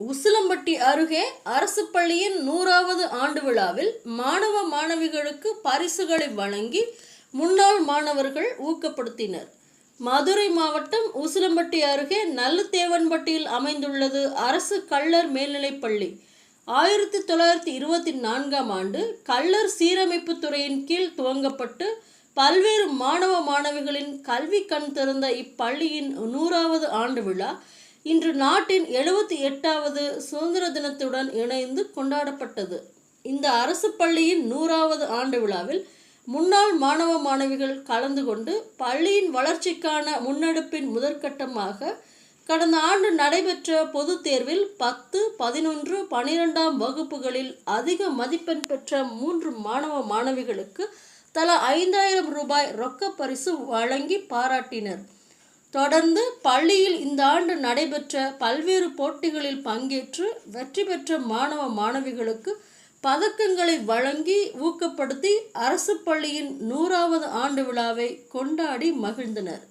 உசிலம்பட்டி அருகே அரசு பள்ளியின் நூறாவது ஆண்டு விழாவில் மாணவ மாணவிகளுக்கு பரிசுகளை வழங்கி முன்னாள் மாணவர்கள் ஊக்கப்படுத்தினர். மதுரை மாவட்டம் உசிலம்பட்டி அருகே நல்லுத்தேவன்பட்டியில் அமைந்துள்ளது அரசு கள்ளர் மேல்நிலைப் பள்ளி. ஆயிரத்தி தொள்ளாயிரத்தி இருபத்தி நான்காம் ஆண்டு கள்ளர் சீரமைப்பு துறையின் கீழ் துவங்கப்பட்டு பல்வேறு மாணவ மாணவிகளின் கல்வி கண் திறந்த இப்பள்ளியின் நூறாவது ஆண்டு விழா இன்று நாட்டின் எழுபத்தி எட்டாவது சுதந்திர தினத்துடன் இணைந்து கொண்டாடப்பட்டது. இந்த அரசு பள்ளியின் நூறாவது ஆண்டு விழாவில் முன்னாள் மாணவ மாணவிகள் கலந்து கொண்டு பள்ளியின் வளர்ச்சிக்கான முன்னெடுப்பின் முதற்கட்டமாக கடந்த ஆண்டு நடைபெற்ற பொதுத் தேர்வில் பத்து பதினொன்று பனிரெண்டாம் வகுப்புகளில் அதிக மதிப்பெண் பெற்ற மூன்று மாணவ மாணவிகளுக்கு தலா ஐந்தாயிரம் ரூபாய் ரொக்க பரிசு வழங்கி பாராட்டினர். தொடர்ந்து பள்ளியில் இந்த ஆண்டு நடைபெற்ற பல்வேறு போட்டிகளில் பங்கேற்று வெற்றி பெற்ற மாணவ மாணவிகளுக்கு பதக்கங்களை வழங்கி ஊக்கப்படுத்தி அரசு பள்ளியின் நூறாவது ஆண்டு விழாவை கொண்டாடி மகிழ்ந்தனர்.